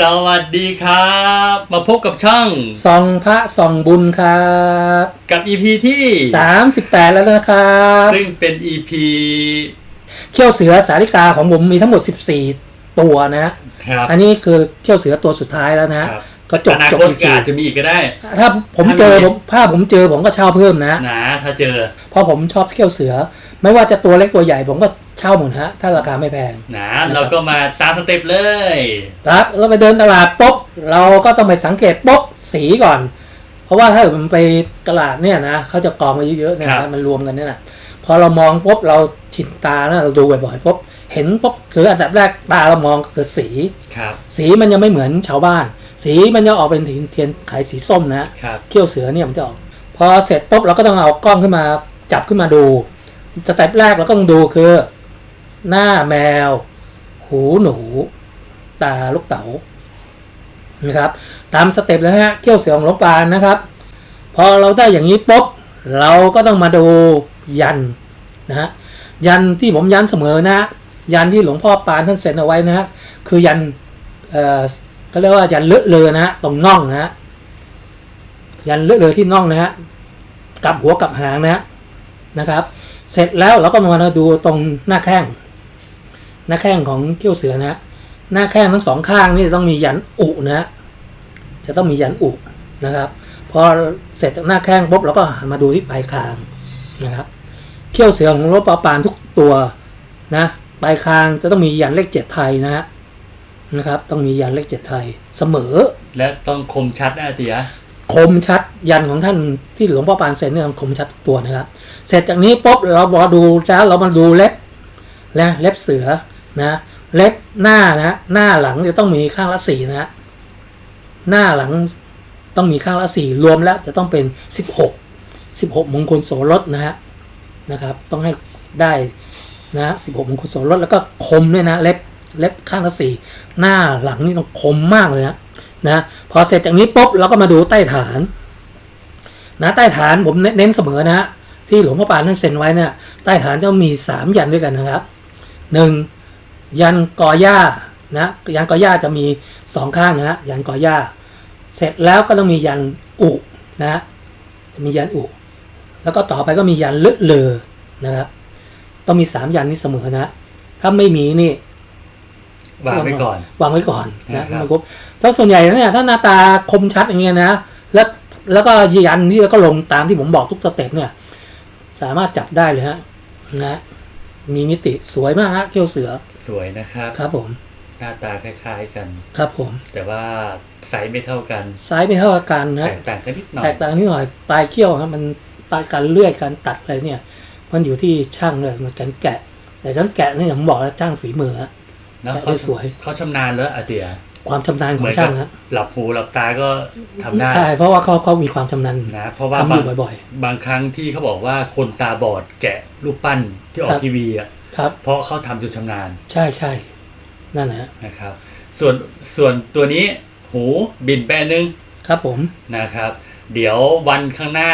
สวัสดีครับ มาพบกับช่องส่องพระส่องบุญครับกับ EP ที่สามสิบแปดแล้วนะครับซึ่งเป็น EP เขี้ยวเสือสาริกาของผมมีทั้งหมดสิบสี่ตัวนะครับอันนี้คือเขี้ยวเสือตัวสุดท้ายแล้วนะครับก็จบอนาจบคตอีกก็ทีอาจจะมีอีกก็ได้ ถ้าผมเจอถ้ามีผมถ้าผมเจอผมก็เช่าเพิ่มนะนะถ้าเจอ เพราะผมชอบเขี้ยวเสือ ไม่ว่าจะตัวเล็กตัวใหญ่ผมก็ เช่าหมดฮะถ้าราคาไม่แพงนะเราก็มาตามสเต็ปเลยครับเราไปเดินตลาดปุ๊บเราก็ต้องไปสังเกตปุ๊บสีก่อน เพราะว่าถ้าเกิดมันไปตลาดเนี่ยนะเขาจะกองมาเยอะๆเนยครันะบมันรวมกันเนี่ยนะพอเรามองปุ๊บเราชินตาแล้วเราดูบ่อยๆปุ๊บเห็นปุ๊บคืออันดับแรกตาเรามองก็คือสีครับสีมันยังไม่เหมือนชาวบ้าน สีมันจะออกเป็นทีเทียนขายสีส้มนะครับเขี้ยวเสือเนี่ยมันจะออกพอเสร็จปุ๊บเราก็ต้องเอากล้องขึ้นมาจับขึ้นมาดูสเต็ปแรกเราก็ต้องดูคือ หน้าแมว หูหนู ตาลูกเต๋านะครับ ตามสเต็ปเลยฮะเขี้ยวเสือของลวงปานนะครับ พอเราได้อย่างนี้ปุ๊บเราก็ต้องมาดูยันนะฮะยันที่ผมยันเสมอนะฮะยันที่หลวงพ่อปานท่านเซ็นเอาไว้นะฮะคือยันเอ่อเขาเรียกว่ายันเลอะเลอนะฮะตรงน่องนะฮะยันเลอะเลอที่น่องนะฮะกับหัวกับหางนะฮะนะครับ เสร็จแล้วเราก็มาดูตรงหน้าแข้ง น้าแข้งของเขี้ยวเสือนะฮะหน้าแข้งทั้งสองข้างนี่จะต้องมียันอุนะฮะจะต้องมียันอุนะครับพอเสร็จจากหน้าแข้งปุ๊บเราก็หันมาดูที่ปลายคางนะครับเขี้ยวเสือของรถปลาปานทุกตัวนะปลายคางจะต้องมียันเลขเจ็ดไทยนะฮะนะครับ ต้องมียันเลขเจ็ดไทยเสมอ และต้องคมชัดนะอาเตียคมชัดยันของท่านที่หลวงพ่อปานเซ็นเนี่ยคมชัดทุกตัวนะครับ เสร็จจากนี้ปุ๊บเราบอดูแล้วเรามาดูเล็บนะเล็บเสือ นะเล็บหน้านะหน้าหลังจะต้องมีข้างละสี่นะฮะหน้าหลังต้องมีข้างละสี่รวมแล้วจะต้องเป็นสิบหกสิบหกมงคลโสรสนะฮะนะครับ ต้องให้ได้นะสิบหกมงคลโสรสแล้วก็คมด้วยนะเล็บเล็บข้างละสี่หน้าหลังนี่ต้องคมมากเลยนะนะพอเสร็จจากนี้ปุ๊บเราก็มาดูใต้ฐาน นะใต้ฐานผมเน้นเสมอนะที่หลวงพ่อปานท่านเซ็นไว้เนี่ยใต้ฐานจะมีสามยันด้วยกันนะครับหนึ่ง ยันกอหญ้านะยันกอหญ้าจะมีสองข้างนะฮะยันกอหญ้า เสร็จแล้วก็ต้องมียันอุนะฮะมียันอุ แล้วก็ต่อไปก็มียันเลอะเลอนะครับต้องมีสามยันนี้เสมอนะ ถ้าไม่มีนี่วางไว้ก่อนวางไว้ก่อนนะนะครับไม่ครบเพราะส่วนใหญ่แล้วเนี่ยถ้าหน้าตาคมชัดอย่างเงี้ยนะแล้วแล้วก็ยันนี่แล้วก็ลงตามที่ผมบอกทุกสเต็ปเนี่ย สามารถจับได้เลยฮะนะ มีมิติสวยมากฮะเขี้ยวเสือสวยนะครับ ครับผม หน้าตาคล้าย ๆกัน ครับผม แต่ว่าไซส์ไม่เท่ากันซ้ายไม่เท่ากันนะแตกต่างกันนิดหน่อยแตกต่างนิดหน่อยปลายเขี้ยวครับมันปลายการเลื่อยการตัดอะไรเนี่ย มันอยู่ที่ช่างเลยมันการแกะ แต่ช่างแกะเนี่ยอย่างผมบอกแล้วช่างฝีมือฮะเนอะแต่เขาได้สวยเขาชำนาญแล้วอาเตีย ความชำนาญขเหองมือนกัช่าบงฮะหลับหูหลับตาก็ทำได้ใช่เพราะว่าเขาเขามีความชำนาญนะเพราะว่าทำบาองยู่บ่อยบางครั้งที่เขาบอกว่าคนตาบอดแกะรูปปั้นที่ออครักบทีวีอะๆครับเพราะเขาทำจนชำนาญ ใช่ใช่นั่นนะฮะนะครับ ส่วนส่วนตัวนี้หูบินแปะนึงครับผมนะครับ เดี๋ยววันข้างหน้า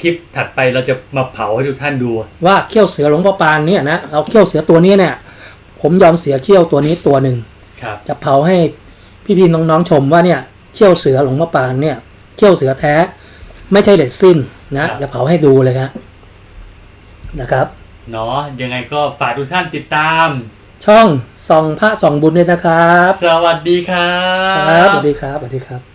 คลิปถัดไปเราจะมาเผาให้ทุกท่านดู ว่าเขี้ยวเสือหลวงพ่อปานเนี่ยนะเอาเขี้ยวเสือตัวนี้เนี่ย ผมยอมเสียเขี้ยวตัวนี้ตัวหนึ่งครับจะเผาให้ พี่ๆน้องๆชมว่าเนี่ยเขี้ยวเสือหลวงพ่อปานเนี่ยเขี้ยวเสือแท้ ไม่ใช่เลดซินนะจะเผาให้ดูเลยฮะนะครับเนาะยังไงก็ฝากทุกท่านติดตาม ช่องส่องพระส่องบุญด้วยนะครับ สวัสดีครัครับบสวัสดีครับสวัสดีครับ